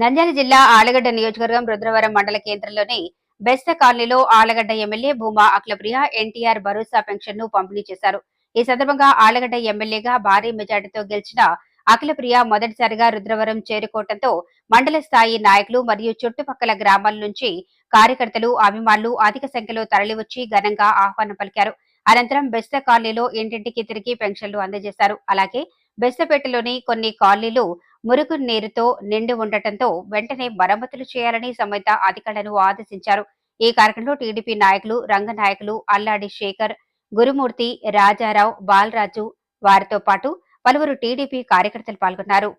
నంద్యాల జిల్లా ఆలగడ్డ నియోజకవర్గం రుద్రవరం మండల కేంద్రంలోని బెస్త కాలనీలో ఆలగడ్డ ఎమ్మెల్యే భూమా అఖిలప్రియ ఎన్టీఆర్ భరోసా పెన్షన్ను పంపిణీ చేశారు. ఈ సందర్భంగా ఆలగడ్డ ఎమ్మెల్యేగా భారీ మెజార్టీతో గెలిచిన అఖిలప్రియ మొదటిసారిగా రుద్రవరం చేరుకోవడంతో మండల స్థాయి నాయకులు మరియు చుట్టుపక్కల గ్రామాల నుంచి కార్యకర్తలు అభిమానులు అధిక సంఖ్యలో తరలివచ్చి ఘనంగా ఆహ్వానం పలికారు. అనంతరం బెస్త కాలనీలో ఇంటింటికి తిరిగి పెన్షన్లు అందజేశారు. అలాగే బెస్తపేటలోని కొన్ని కాలనీలు మురుగు నీరుతో నిండి ఉండటంతో వెంటనే మరమ్మతులు చేయాలని సంబంధిత అధికారులను ఆదేశించారు. ఈ కార్యక్రమంలో టీడీపీ నాయకులు రంగ నాయకులు అల్లాడి శేఖర్ గురుమూర్తి రాజారావు బాలరాజు వారితో పాటు పలువురు టీడీపీ కార్యకర్తలు పాల్గొన్నారు.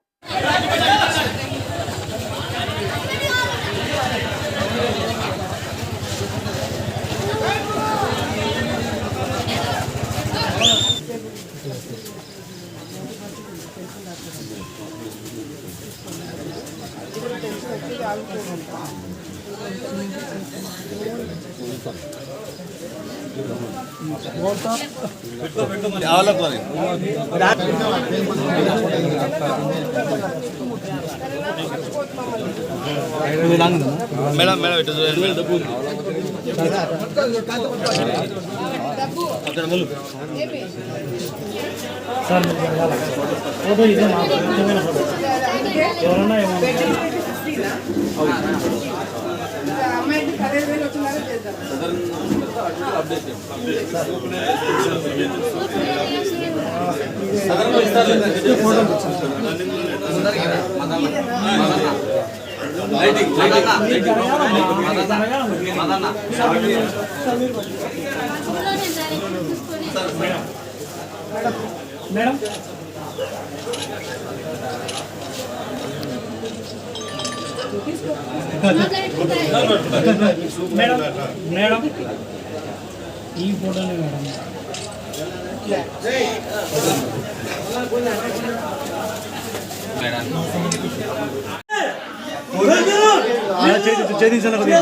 మేడం మేడం ఇటు చూడండి మేడం అక్కడ ఫోటో ఇదే మా ముఖ్యమైన ఫోటో ఎవరన్నా మేడం? Madam madam. ఈ ఫోటోనే మేడం. చేయించాలి కొద్దిగా